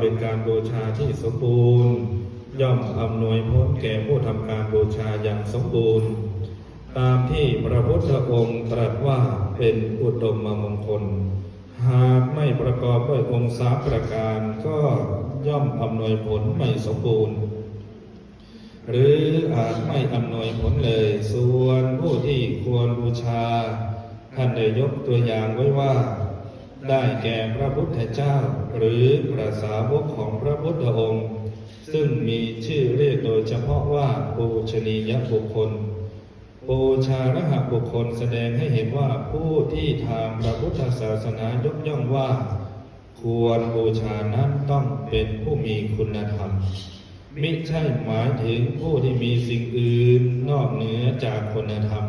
เป็นการบูชาที่สมบูรณ์ ย่อมอำนวยผลแก่ผู้ทำการบูชาอย่างสมบูรณ์ ตามที่พระพุทธองค์ตรัสว่าเป็นอุดมมงคล หากไม่ประกอบด้วยองค์สามประการก็ย่อมอำนวยผลไม่สมบูรณ์ หรืออาจไม่อำนวยผลเลย ส่วนผู้ที่ควรบูชาท่านได้ยกตัวอย่างไว้ว่า ได้แก่พระพุทธเจ้า หรือพระสาวกของพระพุทธองค์ ซึ่งมีชื่อเรียกโดยเฉพาะว่าปูชนียบุคคลปูชาระหะบุคคลแสดงให้เห็นว่าผู้ที่ทางพระพุทธศาสนายกย่องว่า ควรบูชานั้นต้องเป็นผู้มีคุณธรรมมิใช่หมายถึงผู้ที่มีสิ่งอื่นนอกเหนือจากคุณธรรม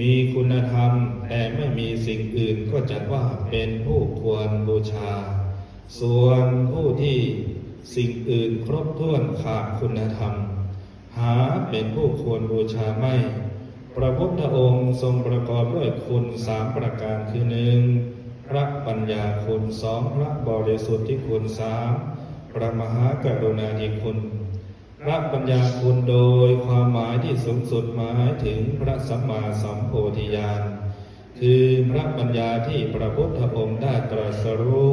มีคุณธรรมแต่ไม่มีสิ่งอื่นก็จัดว่าเป็นผู้ควรบูชา ส่วนผู้ที่สิ่งอื่นครบถ้วนขาดคุณธรรม หาเป็นผู้ควรบูชาไม่ พระพุทธองค์ทรงประกอบด้วยคุณสามประการคือหนึ่งพระปัญญาคุณสองพระบริสุทธิคุณสามพระมหากรุณาธิคุณ พระปัญญาคุณโดยความหมายที่สูงสุดหมายถึงพระสัมมาสัมโพธิญาณคือพระปัญญาที่พระพุทธองค์ได้ตรัสรู้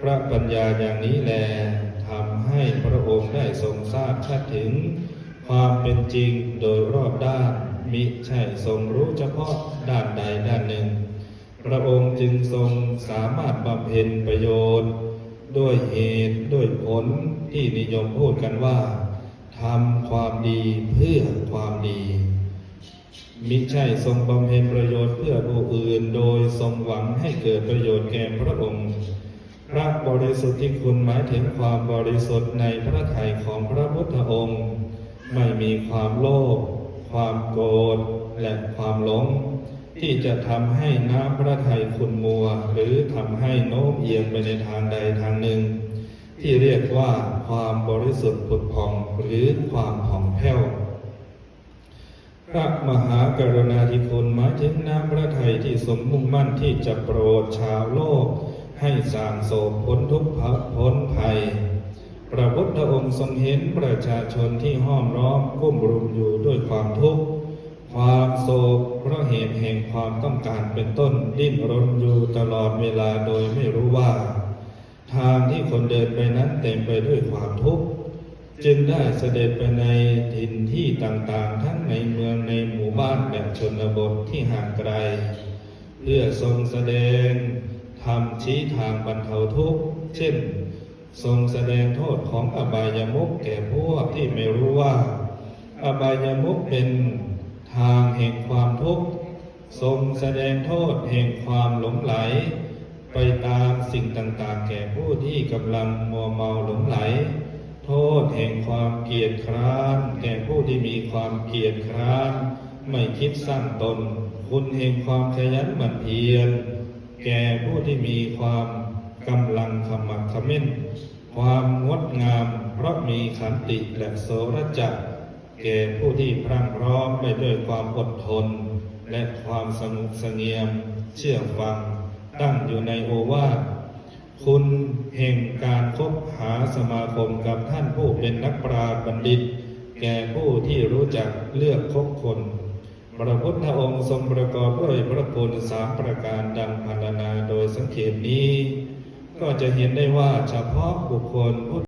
พระปัญญาอย่างนี้แลทำให้พระองค์ได้ทรงทราบชัดถึง ความเป็นจริงโดยรอบด้าน มิใช่ทรงรู้เฉพาะด้านใดด้านหนึ่ง พระองค์จึงทรงสามารถบำเพ็ญประโยชน์ ด้วยเหตุด้วยผลที่นิยมพูดกันว่า ทำความดีเพื่อความดี มิใช่ทรงบำเพ็ญประโยชน์เพื่อผู้อื่น โดยทรงหวังให้เกิดประโยชน์แก่พระองค์ พระบริสุทธิ์ที่คุณหมายถึงความบริสุทธิ์ในพระทัยของพระพุทธองค์ ไม่มีความโลภความโกรธและความหลง ที่จะทำให้น้ำพระทัยคุณมัว หรือทำให้โน้มเอียงไปในทางใดทางหนึ่ง ที่เรียกว่าความบริสุทธิ์ผุดผ่องหรือความผ่องแผ้วพระมหากรุณาธิคุณหมายถึงน้ำพระทัยที่สมมุ่งมั่นที่จะโปรดชาวโลก ให้สางโศกพ้นทุกข์พ้นภัย พระพุทธองค์ทรงเห็นประชาชนที่ห้อมล้อมกุ้มรุมอยู่ด้วยความทุกข์ความโศกเพราะเหตุแห่งความต้องการเป็นต้นดิ้นรนอยู่ตลอดเวลาโดยไม่รู้ว่า ทางที่คนเดินไปนั้นเต็มไปด้วยความทุกข์จึงได้เสด็จไปในถิ่นที่ต่างๆ ทั้งในเมืองในหมู่บ้านและชนบทที่ห่างไกล เพื่อทรงแสดงทำชี้ทางบรรเทาทุกข์ เช่น ทรงแสดงโทษของอบายามุขแก่พวกที่ไม่รู้ว่า อบายามุขเป็นทางแห่งความทุกข์ ทรงแสดงโทษแห่งความหลงไหล ไปตามสิ่งต่างๆ แก่ผู้ที่กำลังมัวเมาหลงไหล โทษแห่งความเกียจคร้านแก่ผู้ที่มีความเกียจคร้านไม่คิดสร้างตน คุณแห่งความขยันหมั่นเพียรแก่ผู้ที่มีความกำลังขมักขม้น ความงดงาม เพราะมีขันติและโสรจักแก่ผู้ที่พรั่งพร้อมไปด้วยความอดทน และความสงบเสงี่ยมเชื่อฟัง ตั้งอยู่ในโอวาทคุณแห่งการคบหาสมาคมกับท่านผู้เป็นนักปราชญ์บัณฑิต แก่ผู้ที่รู้จักเลือกคบคน พระพุทธองค์ทรงประกอบด้วยพระคุณสามประการดังพรรณนาโดยสังเขปนี้ ก็จะเห็นได้ว่าเฉพาะบุคคลผู้